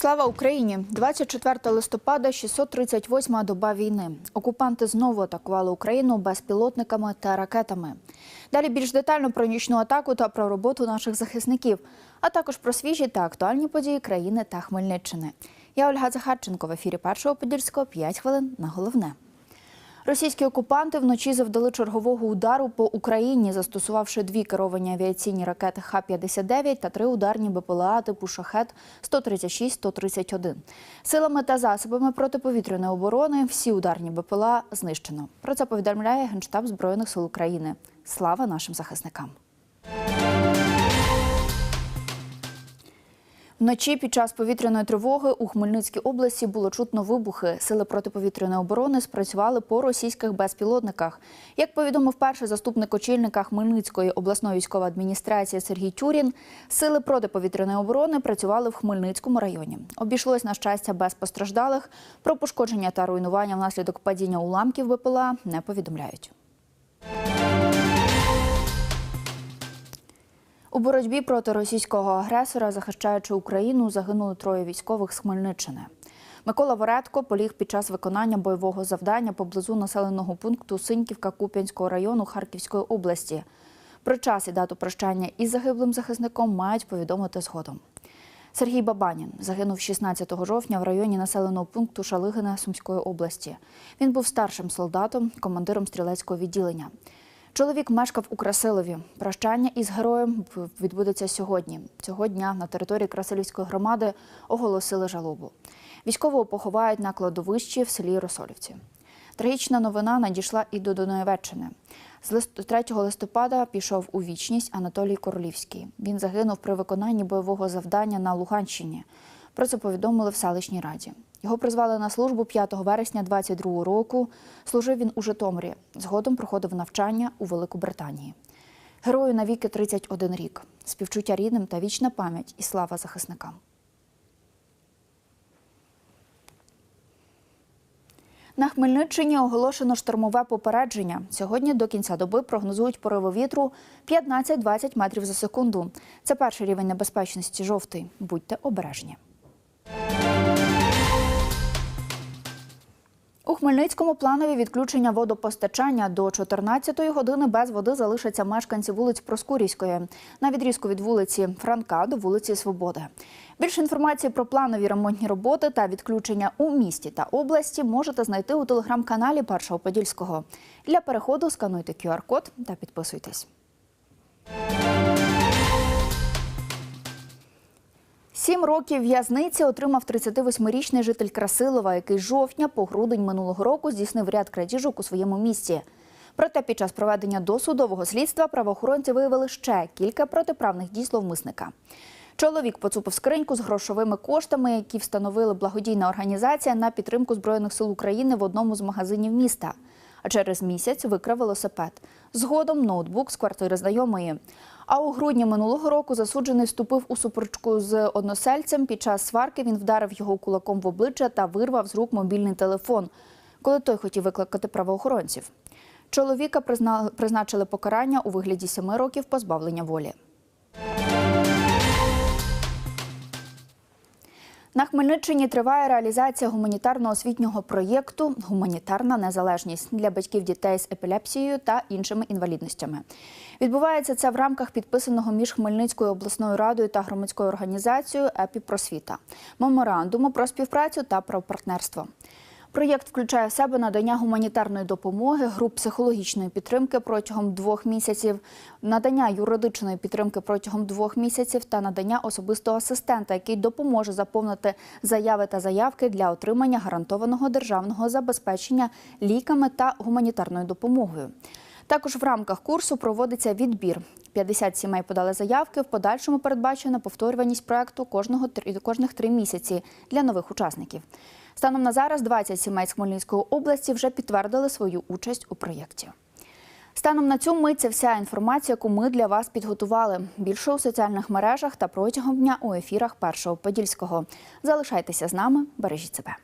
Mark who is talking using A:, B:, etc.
A: Слава Україні! 24 листопада, 638-ма доба війни. Окупанти знову атакували Україну безпілотниками та ракетами. Далі більш детально про нічну атаку та про роботу наших захисників, а також про свіжі та актуальні події країни та Хмельниччини. Я Ольга Захарченко в ефірі першого подільського 5 хвилин на головне. Російські окупанти вночі завдали чергового удару по Україні, застосувавши дві керовані авіаційні ракети Х-59 та три ударні БПЛА типу шахет 136-131. Силами та засобами протиповітряної оборони всі ударні БПЛА знищено. Про це повідомляє Генштаб Збройних сил України. Слава нашим захисникам! Вночі під час повітряної тривоги у Хмельницькій області було чутно вибухи. Сили протиповітряної оборони спрацювали по російських безпілотниках. Як повідомив перший заступник очільника Хмельницької обласної військової адміністрації Сергій Тюрін, сили протиповітряної оборони працювали в Хмельницькому районі. Обійшлось на щастя без постраждалих. Про пошкодження та руйнування внаслідок падіння уламків БПЛА не повідомляють. У боротьбі проти російського агресора, захищаючи Україну, загинули троє військових з Хмельниччини. Микола Воредко поліг під час виконання бойового завдання поблизу населеного пункту Синьківка Куп'янського району Харківської області. Про час і дату прощання із загиблим захисником мають повідомити згодом. Сергій Бабанін загинув 16 жовтня в районі населеного пункту Шалигина Сумської області. Він був старшим солдатом, командиром стрілецького відділення. Чоловік мешкав у Красилові. Прощання із героєм відбудеться сьогодні. Цього дня на території Красилівської громади оголосили жалобу. Військового поховають на кладовищі в селі Росолівці. Трагічна новина надійшла і до Донецьчини. З 3 листопада пішов у вічність Анатолій Королівський. Він загинув при виконанні бойового завдання на Луганщині. Про це повідомили в селищній раді. Його призвали на службу 5 вересня 22 року. Служив він у Житомирі. Згодом проходив навчання у Великобританії. Герою навіки 31 рік. Співчуття рідним та вічна пам'ять і слава захисникам. На Хмельниччині оголошено штормове попередження. Сьогодні до кінця доби прогнозують пориви вітру 15-20 метрів за секунду. Це перший рівень небезпечності жовтий. Будьте обережні. У Хмельницькому планові відключення водопостачання до 14-ї години без води залишаться мешканці вулиць Проскурівської на відрізку від вулиці Франка до вулиці Свободи. Більше інформації про планові ремонтні роботи та відключення у місті та області можете знайти у телеграм-каналі Першого Подільського. Для переходу скануйте QR-код та підписуйтесь. Сім років в'язниці отримав 38-річний житель Красилова, який жовтня по грудень минулого року здійснив ряд крадіжок у своєму місті. Проте під час проведення досудового слідства правоохоронці виявили ще кілька протиправних дій зловмисника. Чоловік поцупив скриньку з грошовими коштами, які встановили благодійна організація на підтримку Збройних сил України в одному з магазинів міста. А через місяць викрав велосипед. Згодом ноутбук з квартири знайомої. А у грудні минулого року засуджений вступив у суперечку з односельцем. Під час сварки він вдарив його кулаком в обличчя та вирвав з рук мобільний телефон, коли той хотів викликати правоохоронців. Чоловіка призначили покарання у вигляді семи років позбавлення волі. На Хмельниччині триває реалізація гуманітарно-освітнього проєкту Гуманітарна незалежність для батьків дітей з епілепсією та іншими інвалідностями. Відбувається це в рамках підписаного між Хмельницькою обласною радою та громадською організацією «Епіпросвіта» меморандуму про співпрацю та про партнерство. Проєкт включає в себе надання гуманітарної допомоги, груп психологічної підтримки протягом двох місяців, надання юридичної підтримки протягом двох місяців та надання особистого асистента, який допоможе заповнити заяви та заявки для отримання гарантованого державного забезпечення ліками та гуманітарною допомогою. Також в рамках курсу проводиться відбір. 50 сімей подали заявки. В подальшому передбачена повторюваність проекту кожного кожних три місяці для нових учасників. Станом на зараз 20 сімей з Хмельницької області вже підтвердили свою участь у проєкті. Станом на цю мить це вся інформація, яку ми для вас підготували. Більше у соціальних мережах та протягом дня у ефірах Першого Подільського. Залишайтеся з нами, бережіть себе.